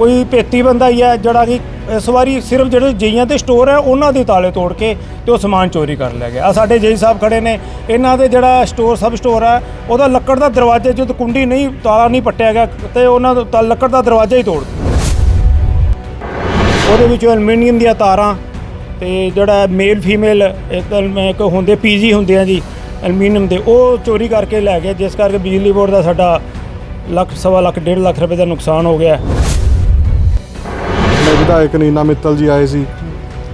ਕੋਈ ਪੇਤੀ ਬੰਦਾ ਹੀ ਹੈ, ਜਿਹੜਾ ਕਿ ਇਸ ਵਾਰੀ ਸਿਰਫ ਜਿਹੜੇ ਜਈਆਂ ਤੇ ਸਟੋਰ ਹੈ, ਉਹਨਾਂ ਦੇ ਤਾਲੇ ਤੋੜ ਕੇ ਤੇ ਉਹ ਸਮਾਨ ਚੋਰੀ ਕਰ ਲਿਆ ਗਿਆ। ਆ ਸਾਡੇ ਜਈ ਸਾਹਿਬ ਖੜੇ ਨੇ। ਇਹਨਾਂ ਦੇ ਜਿਹੜਾ ਸਟੋਰ ਸਬ ਸਟੋਰ ਹੈ, ਉਹਦਾ ਲੱਕੜ ਦਾ ਦਰਵਾਜ਼ਾ ਜਦੋਂ ਕੁੰਡੀ ਨਹੀਂ, ਤਾਲਾ ਨਹੀਂ ਪੱਟਿਆ ਗਿਆ ਤੇ ਉਹਨਾਂ ਦਾ ਲੱਕੜ ਦਾ ਦਰਵਾਜ਼ਾ ਹੀ ਤੋੜ ਉਹਦੇ ਵਿੱਚ ਐਲੂਮੀਨੀਅਮ ਦੀਆਂ ਤਾਰਾਂ ਤੇ ਜਿਹੜਾ ਮੇਲ ਫੀਮੇਲ ਇੱਕ ਇੱਕ ਹੁੰਦੇ ਪੀਜੀ ਹੁੰਦੇ ਆ ਜੀ ਐਲੂਮੀਨੀਅਮ ਦੇ, ਉਹ ਚੋਰੀ ਕਰਕੇ ਲੈ ਗਏ, ਜਿਸ ਕਰਕੇ ਬਿਜਲੀ ਬੋਰਡ ਦਾ ਸਾਡਾ ਲੱਖ, ਸਵਾ ਲੱਖ, ਡੇਢ ਲੱਖ ਰੁਪਏ ਦਾ ਨੁਕਸਾਨ ਹੋ ਗਿਆ। ਵਿਧਾਇਕ ਨੀਨਾ ਮਿੱਤਲ ਜੀ ਆਏ ਸੀ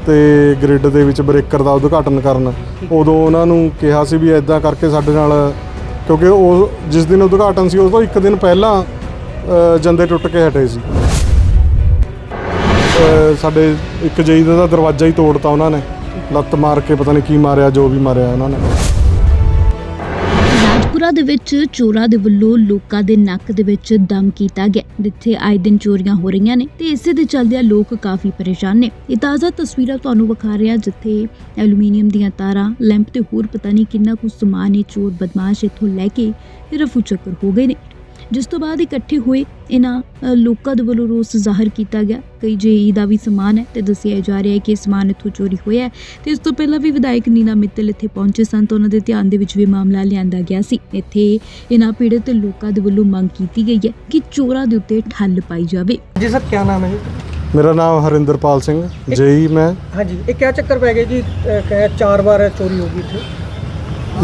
ਤੇ ਗ੍ਰਿਡ ਦੇ ਵਿੱਚ ਬ੍ਰੇਕਰ ਦਾ ਉਦਘਾਟਨ ਕਰਨ। ਉਦੋਂ ਉਹਨਾਂ ਨੂੰ ਕਿਹਾ ਸੀ ਵੀ ਐਦਾਂ ਕਰਕੇ ਸਾਡੇ ਨਾਲ, ਕਿਉਂਕਿ ਉਹ ਜਿਸ ਦਿਨ ਉਦਘਾਟਨ ਸੀ ਉਸ ਤੋਂ ਇੱਕ ਦਿਨ ਪਹਿਲਾਂ ਜੰਦੇ ਟੁੱਟ ਕੇ ਹਟੇ ਸੀ। ਸਾਡੇ ਇੱਕ ਜਈ ਦਾ ਦਰਵਾਜ਼ਾ ਹੀ ਤੋੜਤਾ ਉਹਨਾਂ ਨੇ। ਲੱਤ ਮਾਰ ਕੇ ਪਤਾ ਨਹੀਂ ਕੀ ਮਾਰਿਆ, ਜੋ ਵੀ ਮਾਰਿਆ ਉਹਨਾਂ ਨੇ। ਰਾਜਪੁਰਾ ਦੇ ਵਿੱਚ, ਚੋਰਾਂ ਦੇ ਵੱਲੋਂ ਲੋਕਾਂ ਦੇ ਨੱਕ ਦੇ ਵਿੱਚ ਦਮ ਕੀਤਾ ਗਿਆ। ਜਿੱਥੇ ਆਏ ਦਿਨ ਚੋਰੀਆਂ ਹੋ ਰਹੀਆਂ ਨੇ ਤੇ ਇਸੇ ਦੇ ਚੱਲਦਿਆਂ ਲੋਕ ਕਾਫੀ ਪਰੇਸ਼ਾਨ ਨੇ। ਇਹ ਤਾਜ਼ਾ ਤਸਵੀਰਾਂ ਤੁਹਾਨੂੰ ਵਿਖਾ ਰਿਹਾ ਜਿੱਥੇ ਐਲੂਮੀਨੀਅਮ ਦੀਆਂ ਤਾਰਾਂ, ਲੈਂਪ ਤੇ ਹੋਰ ਪਤਾ ਨਹੀਂ ਕਿੰਨਾ ਕੁ ਸਮਾਨ ਇਹ ਚੋਰ ਬਦਮਾਸ਼ ਇੱਥੋਂ ਲੈ ਕੇ ਰਫੂ ਚੱਕਰ ਹੋ ਗਏ ਨੇ। ਜਿਸ ਤੋਂ ਬਾਅਦ ਇਕੱਠੇ ਹੋਏ ਇਹਨਾਂ ਲੋਕਾਂ ਦੇ ਵੱਲੋਂ ਰੋਸ ਜ਼ਾਹਰ ਕੀਤਾ ਗਿਆ। ਕਈ ਜੇਈ ਦਾ ਵੀ ਸਮਾਨ ਹੈ ਤੇ ਦੱਸਿਆ ਜਾ ਰਿਹਾ ਹੈ ਕਿ ਇਹ ਸਮਾਨ ਇੱਥੋਂ ਚੋਰੀ ਹੋਇਆ ਹੈ ਤੇ ਇਸ ਤੋਂ ਪਹਿਲਾਂ ਵੀ ਵਿਧਾਇਕ ਨੀਨਾ ਮਿੱਤਲ ਇੱਥੇ ਪਹੁੰਚੇ ਸਨ ਤਾਂ ਉਹਨਾਂ ਦੇ ਧਿਆਨ ਦੇ ਵਿੱਚ ਵੀ ਮਾਮਲਾ ਲਿਆਂਦਾ ਗਿਆ ਸੀ। ਇੱਥੇ ਇਹਨਾਂ ਪੀੜਤ ਲੋਕਾਂ ਦੇ ਵੱਲੋਂ ਮੰਗ ਕੀਤੀ ਗਈ ਹੈ ਕਿ ਚੋਰਾਂ ਦੇ ਉੱਤੇ ਠੱਲ ਪਾਈ ਜਾਵੇ। ਜੀ ਸਰ ਕੀ ਨਾਮ ਹੈ ਜੀ? ਮੇਰਾ ਨਾਮ ਹਰਿੰਦਰਪਾਲ ਸਿੰਘ ਜੇਈ ਮੈਂ। ਹਾਂਜੀ ਇਹ ਕਿਆ ਚੱਕਰ ਪੈ ਗਿਆ ਜੀ? ਚਾਰ ਵਾਰ ਚੋਰੀ ਹੋ ਗਈ ਇੱਥੇ।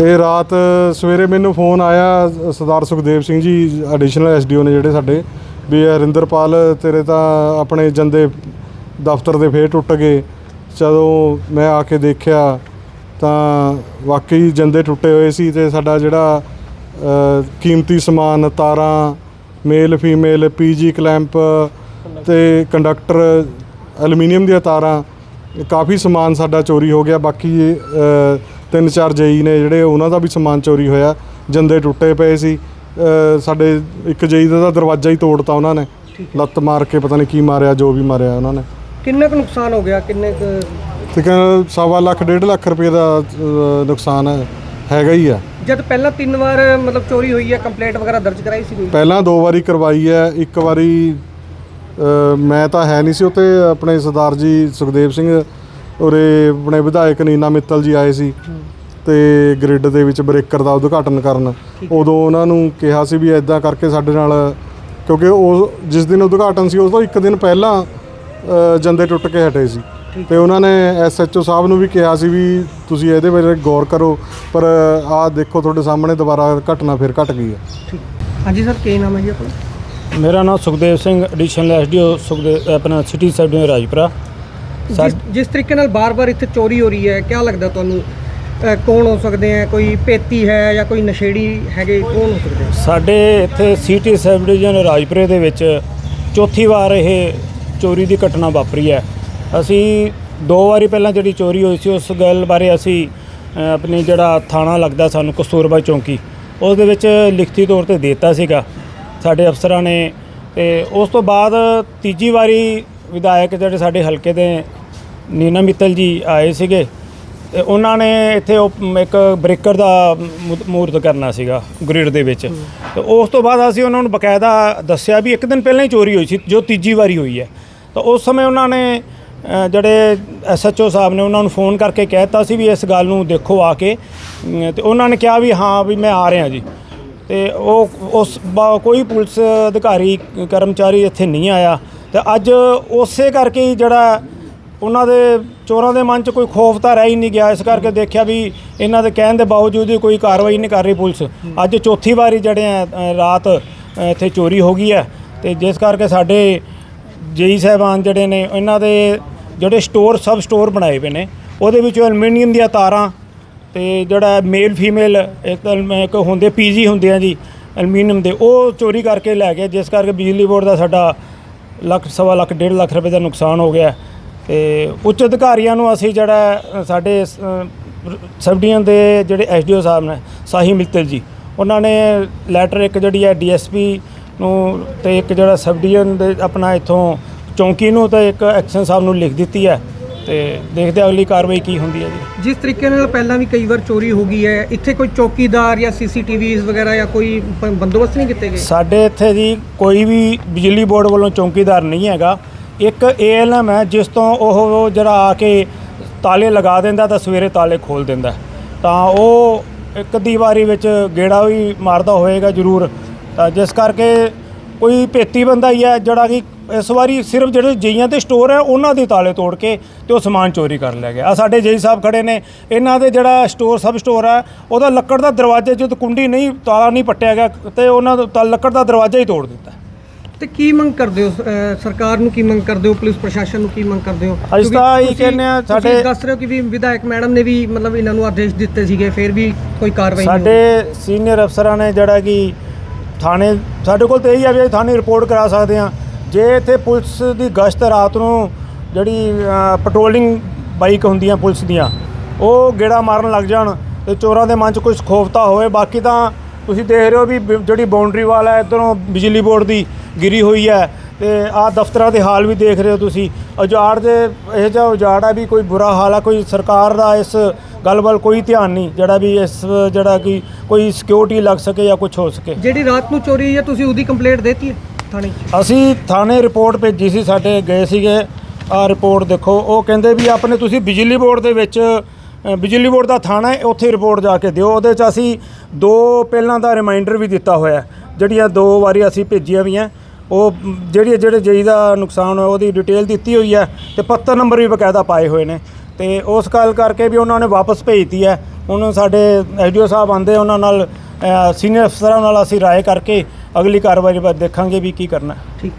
ਇਹ ਰਾਤ ਸਵੇਰੇ ਮੈਨੂੰ ਫੋਨ ਆਇਆ, ਸਰਦਾਰ ਸੁਖਦੇਵ ਸਿੰਘ ਜੀ ਐਡੀਸ਼ਨਲ ਐਸਡੀਓ ਨੇ ਜਿਹੜੇ ਸਾਡੇ, ਵੀ ਹਰਿੰਦਰਪਾਲ, ਤੇਰੇ ਤਾਂ ਆਪਣੇ ਜੰਦੇ ਦਫ਼ਤਰ ਦੇ ਫੇਰ ਟੁੱਟ ਗਏ। ਜਦੋਂ ਮੈਂ ਆ ਕੇ ਦੇਖਿਆ, ਤਾਂ ਵਾਕਈ ਜੰਦੇ ਟੁੱਟੇ ਹੋਏ ਸੀ ਤੇ ਸਾਡਾ ਜਿਹੜਾ ਕੀਮਤੀ ਸਮਾਨ, ਤਾਰਾਂ, ਮੇਲ, ਫੀਮੇਲ ਪੀਜੀ ਕਲੈਂਪ ਤੇ ਕੰਡਕਟਰ, ਐਲੂਮੀਨੀਅਮ ਦੀਆਂ ਤਾਰਾਂ ਕਾਫੀ ਸਮਾਨ ਸਾਡਾ ਚੋਰੀ ਹੋ ਗਿਆ। ਬਾਕੀ ਤਿੰਨ ਚਾਰ ਜਈ ਨੇ ਜਿਹੜੇ ਉਹਨਾਂ ਦਾ ਵੀ ਸਮਾਨ ਚੋਰੀ ਹੋਇਆ ਜੰਦੇ ਟੁੱਟੇ ਪਏ ਸੀ। ਸਾਡੇ ਇੱਕ ਜਈ ਦਾ ਤਾਂ ਦਰਵਾਜ਼ਾ ਹੀ ਤੋੜਤਾ ਉਹਨਾਂ ਨੇ। ਲੱਤ ਮਾਰ ਕੇ ਪਤਾ ਨਹੀਂ ਕੀ ਮਾਰਿਆ ਜੋ ਵੀ ਮਾਰਿਆ ਉਹਨਾਂ ਨੇ। ਕਿੰਨਾ ਕੁ ਨੁਕਸਾਨ ਹੋ ਗਿਆ? ਕਿੰਨੇ ਕੁ ਤੇ ਕਹਿੰਦਾ ਸਵਾ ਲੱਖ ਡੇਢ ਲੱਖ ਰੁਪਏ ਦਾ ਨੁਕਸਾਨ ਹੈਗਾ ਹੀ ਆ। ਜਦ ਪਹਿਲਾਂ ਤਿੰਨ ਵਾਰ ਮਤਲਬ ਚੋਰੀ ਹੋਈ ਹੈ ਕੰਪਲੇਂਟ ਵਗੈਰਾ ਦਰਜ ਕਰਾਈ ਸੀ ਕੋਈ? ਪਹਿਲਾਂ ਦੋ ਵਾਰੀ ਕਰਵਾਈ ਹੈ ਇੱਕ ਵਾਰੀ ਮੈਂ ਤਾਂ ਹੈ ਨਹੀਂ ਸੀ ਉੱਤੇ ਆਪਣੇ ਸਰਦਾਰ ਜੀ ਸੁਖਦੇਵ ਸਿੰਘ ਉਰੇ ਆਪਣੇ ਵਿਧਾਇਕ ਨੀਨਾ ਮਿੱਤਲ ਜੀ ਆਏ ਸੀ ਤੇ ਗ੍ਰਿਡ ਦੇ ਵਿੱਚ ਬ੍ਰੇਕਰ ਦਾ ਉਦਘਾਟਨ ਕਰਨ। ਉਦੋਂ ਉਹਨਾਂ ਨੂੰ ਕਿਹਾ ਸੀ ਵੀ ਐਦਾਂ ਕਰਕੇ ਸਾਡੇ ਨਾਲ ਕਿਉਂਕਿ ਉਹ ਜਿਸ ਦਿਨ ਉਦਘਾਟਨ ਸੀ ਉਸ ਤੋਂ ਇੱਕ ਦਿਨ ਪਹਿਲਾਂ ਜੰਦੇ ਟੁੱਟ ਕੇ ਹਟੇ ਸੀ। ਤੇ ਉਹਨਾਂ ਨੇ ਐਸਐਚਓ ਸਾਹਿਬ ਨੂੰ ਵੀ ਕਿਹਾ ਸੀ ਵੀ ਤੁਸੀਂ ਇਹਦੇ ਬਾਰੇ ਗੌਰ ਕਰੋ ਪਰ ਆਹ ਦੇਖੋ ਤੁਹਾਡੇ ਸਾਹਮਣੇ ਦੁਬਾਰਾ ਘਟਨਾ ਫਿਰ ਘਟ ਗਈ ਹੈ। ਹਾਂਜੀ ਸਰ ਕੀ ਨਾਮ ਹੈ ਜੀ ਆਪਣਾ? ਮੇਰਾ ਨਾਮ ਸੁਖਦੇਵ ਸਿੰਘ ਐਡੀਸ਼ਨਲ ਐਸਡੀਓ ਸੁਖਦੇਵ ਆਪਣਾ ਸਿਟੀ ਸਬ ਰਾਜਪੁਰਾ। ਸਾ- ਜਿਸ ਜਿਸ ਤਰੀਕੇ ਨਾਲ ਬਾਰ-ਬਾਰ ਇੱਥੇ ਚੋਰੀ ਹੋ ਰਹੀ ਹੈ ਕਿਆ ਲੱਗਦਾ ਤੁਹਾਨੂੰ? ਅਹ ਕੌਣ ਹੋ ਸਕਦੇ ਹੈ? ਕੋਈ ਪੇਤੀ ਹੈ ਜਾਂ ਕੋਈ ਨਸ਼ੇੜੀ ਹੈਗੇ ਕੌਣ ਹੋ ਸਕਦੇ ਹੈ? ਸਾਡੇ ਇੱਥੇ ਸਿਟੀ ਸਬ ਡਿਵੀਜ਼ਨ ਰਾਜਪੁਰੇ ਦੇ ਵਿੱਚ ਚੌਥੀ ਵਾਰ ਇਹ ਚੋਰੀ ਦੀ ਘਟਨਾ ਵਾਪਰੀ ਹੈ। ਅਸੀਂ ਦੋ ਵਾਰੀ ਪਹਿਲਾਂ ਜਿਹੜੀ ਚੋਰੀ ਹੋਈ ਸੀ ਉਸ ਗੱਲ ਬਾਰੇ ਅਸੀਂ ਅ, ਆਪਣੀ ਜਿਹੜਾ ਥਾਣਾ ਲੱਗਦਾ ਸਾਨੂੰ ਕਸਤੂਰਬਾ ਚੌਂਕੀ ਉਸ ਦੇ ਵਿੱਚ ਲਿਖਤੀ ਤੌਰ ਤੇ ਦਿੱਤਾ ਸੀਗਾ ਸਾਡੇ ਅਫਸਰਾਂ ਨੇ। ਤੇ ਉਸ ਤੋਂ ਬਾਅਦ ਤੀਜੀ ਵਾਰੀ ਵਿਧਾਇਕ ਜਿਹੜੇ ਸਾਡੇ ਹਲਕੇ ਦੇ ਨੀਨਾ ਮਿੱਤਲ ਜੀ ਆਏ ਸੀਗੇ ਤੇ ਉਹਨਾਂ ਨੇ ਇੱਥੇ ਉਹ ਇੱਕ ਬ੍ਰੇਕਰ ਦਾ ਮੂਰਤ ਕਰਨਾ ਸੀਗਾ ਗ੍ਰਿਡ ਦੇ ਵਿੱਚ। ਤੇ ਉਸ ਤੋਂ ਬਾਅਦ ਅਸੀਂ ਉਹਨਾਂ ਨੂੰ ਬਕਾਇਦਾ ਦੱਸਿਆ ਵੀ ਇੱਕ ਦਿਨ ਪਹਿਲਾਂ ਹੀ ਚੋਰੀ ਹੋਈ ਸੀ ਜੋ ਤੀਜੀ ਵਾਰੀ ਹੋਈ ਹੈ। ਤਾਂ ਉਸ ਸਮੇਂ ਉਹਨਾਂ ਨੇ ਅ, ਜਿਹੜੇ ਐਸਐਚਓ ਸਾਹਿਬ ਨੇ ਉਹਨਾਂ ਨੂੰ ਫੋਨ ਕਰਕੇ ਕਹਿਤਾ ਸੀ ਵੀ ਇਸ ਗੱਲ ਨੂੰ ਦੇਖੋ ਆ ਕੇ। ਅਮ, ਤੇ ਉਹਨਾਂ ਨੇ ਕਿਹਾ ਵੀ ਹਾਂ ਵੀ ਮੈਂ ਆ ਰਿਹਾ ਜੀ। ਤੇ ਉਹ ਉਸ ਬਾ- ਕੋਈ ਪੁਲਿਸ ਅਧਿਕਾਰੀ ਕਰਮਚਾਰੀ ਇੱਥੇ ਨਹੀਂ ਆਇਆ। ਤੇ ਅੱਜ ਉਸੇ ਕਰਕੇ ਹੀ ਜਿਹੜਾ ਉਹਨਾਂ ਦੇ ਚੋਰਾਂ ਦੇ ਮਨ 'ਚ ਕੋਈ ਖੌਫ ਤਾਂ ਰਹਿ ਹੀ ਨਹੀਂ ਗਿਆ। ਇਸ ਕਰਕੇ ਦੇਖਿਆ ਵੀ ਇਹਨਾਂ ਦੇ ਕਹਿਣ ਦੇ ਬਾਵਜੂਦ ਵੀ ਕੋਈ ਕਾਰਵਾਈ ਨਹੀਂ ਕਰ ਰਹੀ ਪੁਲਿਸ। ਅੱਜ ਚੌਥੀ ਵਾਰੀ ਜਿਹੜੇ ਆ ਰਾਤ ਇੱਥੇ ਚੋਰੀ ਹੋ ਗਈ ਹੈ। ਤੇ ਜਿਸ ਕਰਕੇ ਸਾਡੇ ਜੇਈ ਸਾਹਿਬਾਨ ਜਿਹੜੇ ਨੇ, ਇਹਨਾਂ ਦੇ ਜਿਹੜੇ ਸਟੋਰ, ਸਬ ਸਟੋਰ ਬਣਾਏ ਪਏ ਨੇ, ਉਹਦੇ ਵਿੱਚ ਐਲੂਮੀਨੀਅਮ ਦੀਆਂ ਤਾਰਾਂ ਤੇ ਜਿਹੜਾ ਮੇਲ, ਫੀਮੇਲ, ਇੱਕ ਅਲਮ- ਇੱਕ ਹੁੰਦੇ ਪੀਜੀ ਹੁੰਦੇ ਆ ਜੀ, ਐਲੂਮੀਨੀਅਮ ਦੇ, ਉਹ ਚੋਰੀ ਕਰਕੇ ਲੈ ਗਏ। ਜਿਸ ਕਰਕੇ ਬਿਜਲੀ ਬੋਰਡ ਦਾ ਸਾਡਾ ਲੱਖ, ਸਵਾ ਲੱਖ, ਡੇਢ ਲੱਖ ਰੁਪਏ ਦਾ ਨੁਕਸਾਨ ਹੋ ਗਿਆ। ਤੇ ਉੱਚ ਅਧਿਕਾਰੀਆਂ ਨੂੰ ਅਸੀਂ ਜਿਹੜਾ ਸਾਡੇ ਸਬ ਡਿਵੀਜ਼ਨ ਦੇ ਜਿਹੜੇ ਐਸਡੀਓ ਸਾਹਿਬ ਨੇ ਸਾਹੀ ਮਿੱਤਲ ਜੀ ਉਹਨਾਂ ਨੇ ਲੈਟਰ ਇੱਕ ਜਿਹੜੀ ਹੈ ਡੀਐਸਪੀ ਨੂੰ ਤੇ ਇੱਕ ਜਿਹੜਾ ਸਬ ਡਿਵੀਜ਼ਨ ਦੇ ਆਪਣਾ ਇੱਥੋਂ ਚੌਂਕੀ ਨੂੰ ਤੇ ਇੱਕ ਐਕਸ਼ਨ ਸਾਹਿਬ ਨੂੰ ਲਿਖ ਦਿੱਤੀ ਹੈ ਤੇ ਦੇਖਦੇ ਅਗਲੀ ਕਾਰਵਾਈ ਕੀ ਹੁੰਦੀ ਹੈ ਜੀ। ਜਿਸ ਤਰੀਕੇ ਨਾਲ ਪਹਿਲਾਂ ਵੀ ਕਈ ਵਾਰ ਚੋਰੀ ਹੋ ਗਈ ਹੈ ਇੱਥੇ ਕੋਈ ਚੌਕੀਦਾਰ ਜਾਂ ਸੀਸੀਟੀਵੀਜ਼ ਵਗੈਰਾ ਜਾਂ ਕੋਈ ਬੰਦੋਬਸਤ ਨਹੀਂ ਕੀਤੇ ਗਏ? ਸਾਡੇ ਇੱਥੇ ਜੀ ਕੋਈ ਵੀ ਬਿਜਲੀ ਬੋਰਡ ਵੱਲੋਂ ਚੌਕੀਦਾਰ ਨਹੀਂ ਹੈਗਾ ਇੱਕ ਏਐਲਐਮ ਹੈ, ਜਿਸ ਤੋਂ ਉਹ ਜਿਹੜਾ ਆ ਕੇ ਤਾਲੇ ਲਗਾ ਦਿੰਦਾ ਤਾਂ ਸਵੇਰੇ ਤਾਲੇ ਖੋਲ ਦਿੰਦਾ। ਤਾਂ ਉਹ ਇੱਕ ਦੀ ਵਾਰੀ ਵਿੱਚ ਗੇੜਾ ਵੀ ਮਾਰਦਾ ਹੋਏਗਾ ਜ਼ਰੂਰ। ਤਾਂ ਜਿਸ ਕਰਕੇ ਕੋਈ ਭੇਤੀ ਬੰਦਾ ਹੀ ਹੈ, ਜਿਹੜਾ ਕਿ ਇਸ ਵਾਰੀ ਸਿਰਫ ਜਿਹੜੇ ਜਈਆਂ ਤੇ ਸਟੋਰ ਹੈ, ਉਹਨਾਂ ਦੇ ਤਾਲੇ ਤੋੜ ਕੇ ਤੇ ਉਹ ਸਮਾਨ ਚੋਰੀ ਕਰ ਲਿਆ ਗਿਆ। ਆ ਸਾਡੇ ਜਈ ਸਾਹਿਬ ਖੜੇ ਨੇ। ਇਹਨਾਂ ਦੇ ਜਿਹੜਾ ਸਟੋਰ, ਸਬ ਸਟੋਰ ਹੈ, ਉਹਦਾ ਲੱਕੜ ਦਾ ਦਰਵਾਜ਼ਾ, ਜਦੋਂ ਕੁੰਡੀ ਨਹੀਂ, ਤਾਲਾ ਨਹੀਂ ਪੱਟਿਆ ਗਿਆ ਤੇ ਉਹਨਾਂ ਦਾ ਲੱਕੜ ਦਾ ਦਰਵਾਜ਼ਾ ਹੀ ਤੋੜ ਦਿੱਤਾ। ਤੇ ਕੀ ਮੰਗ ਕਰਦੇ ਹੋ? ਅਹ, ਸਰਕਾਰ ਨੂੰ ਕੀ ਮੰਗ ਕਰਦੇ ਹੋ? ਪੁਲਿਸ ਪ੍ਰਸ਼ਾਸਨ ਨੂੰ ਕੀ ਮੰਗ ਕਰਦੇ ਹੋ? ਅਸੀਂ ਕਿਉਂਕਿ ਤਾਂ ਇਹੀ ਤੁਸੀਂ- ਕਹਿੰਦੇ ਹਾਂ, ਤੁਸੀਂ ਸਾਡੇ- ਦੱਸ ਰਹੇ ਹੋ ਕਿ ਵੀ ਵਿਧਾਇਕ ਮੈਡਮ ਨੇ ਵੀ ਮਤਲਬ ਇਹਨਾਂ ਨੂੰ ਆਦੇਸ਼ ਦਿੱਤੇ ਸੀਗੇ ਫਿਰ ਵੀ ਕੋਈ ਕਾਰਵਾਈ ਨਹੀਂ ਹੋਈ। ਸਾਡੇ ਸੀਨੀਅਰ ਅਫਸਰਾਂ ਨੇ ਜਿਹੜਾ ਕਿ ਥਾਣੇ ਸਾਡੇ ਕੋਲ ਤੇ ਇਹੀ ਆ ਵੀ ਅਸੀਂ ਥਾਣੇ ਰਿਪੋਰਟ ਕਰਾ ਸਕਦੇ ਹਾਂ। ਜੇ ਇੱਥੇ ਪੁਲਿਸ ਦੀ ਗਸ਼ਤ ਰਾਤ ਨੂੰ ਜਿਹੜੀ ਪੈਟਰੋਲਿੰਗ ਬਾਈਕ ਹੁੰਦੀਆਂ ਪੁਲਿਸ ਦੀਆਂ ਉਹ ਗੇੜਾ ਮਾਰਨ ਲੱਗ ਜਾਣ ਤੇ ਚੋਰਾਂ ਦੇ ਮਨ 'ਚ ਕੁਝ ਖੋਫਤਾ ਹੋਵੇ ਬਾਕੀ ਤਾਂ ਤੁਸੀਂ ਦੇਖ ਰਹੇ ਹੋ ਵੀ ਬ- ਜਿਹੜੀ ਬਾਉਂਡਰੀ ਵਾਲ ਹੈ ਇੱਧਰੋਂ ਬਿਜਲੀ ਬੋਰਡ ਦੀ ਗਿਰੀ ਹੋਈ ਹੈ ਤੇ ਆਹ ਦਫ਼ਤਰਾਂ ਦੇ ਹਾਲ ਵੀ ਦੇਖ ਰਹੇ ਹੋ ਤੁਸੀਂ। ਉਜਾੜ ਦੇ ਇਹ ਜਿਹਾ ਉਜਾੜ ਹੈ ਵੀ ਕੋਈ ਬੁਰਾ ਹਾਲ ਹੈ ਕੋਈ ਸਰਕਾਰ ਦਾ ਇਸ ਗੱਲ ਵੱਲ ਕੋਈ ਧਿਆਨ ਨਹੀਂ ਜਿਹੜਾ ਵੀ ਇਸ ਜਿਹੜਾ ਕਿ ਕੋਈ ਸਿਕਿਉਰਿਟੀ ਲੱਗ ਸਕੇ ਜਾਂ ਕੁਝ ਹੋ ਸਕੇ। ਜਿਹੜੀ ਰਾਤ ਨੂੰ ਚੋਰੀ ਹੋਈ ਹੈ ਤੁਸੀਂ ਉਹਦੀ ਕੰਪਲੇਂਟ ਦੇਤੀ ਹੈ ਥਾਣੇ 'ਚ? ਅਸੀਂ ਥਾਣੇ ਰਿਪੋਰਟ ਭੇਜੀ ਸੀ ਸਾਡੇ ਗਏ ਸੀਗੇ ਆ ਰਿਪੋਰਟ ਦੇਖੋ। ਉਹ ਕਹਿੰਦੇ ਵੀ ਆਪਣੇ ਤੁਸੀਂ ਬਿਜਲੀ ਬੋਰਡ ਦੇ ਵਿੱਚ ਅ, ਬਿਜਲੀ ਬੋਰਡ ਦਾ ਥਾਣਾ ਹੈ ਉੱਥੇ ਰਿਪੋਰਟ ਜਾ ਕੇ ਦਿਓ। ਉਹਦੇ 'ਚ ਅਸੀਂ ਦੋ ਪਹਿਲਾਂ ਦਾ ਰਿਮਾਈਂਡਰ ਵੀ ਦਿੱਤਾ ਹੋਇਆ ਹੈ। ਜਿਹੜੀਆਂ ਦੋ ਵਾਰੀ ਅਸੀਂ ਭੇਜੀਆਂ ਵੀ ਆ ਉਹ ਜਿਹੜੀ ਜਿਹੜੇ ਜਈ ਦਾ ਨੁਕਸਾਨ ਹੋਇਆ, ਉਹਦੀ ਡਿਟੇਲ ਦਿੱਤੀ ਹੋਈ ਹੈ ਤੇ ਪੱਤਰ ਨੰਬਰ ਵੀ ਬਕਾਇਦਾ ਪਾਏ ਹੋਏ ਨੇ। ਤੇ ਉਸ ਗੱਲ ਕਰਕੇ ਵੀ ਉਹਨਾਂ ਨੇ ਵਾਪਸ ਭੇਜਤੀ ਹੈ। ਹੁਣ ਸਾਡੇ ਐਸਡੀਓ ਸਾਹਿਬ ਆਂਦੇ ਉਹਨਾਂ ਨਾਲ ਸੀਨੀਅਰ ਅਫਸਰਾਂ ਨਾਲ ਅਸੀਂ ਰਾਏ ਕਰਕੇ ਅਗਲੀ ਕਾਰਵਾਈ ਬਾਅਦ ਦੇਖਾਂਗੇ ਵੀ ਕੀ ਕਰਨਾ। ਠੀਕ।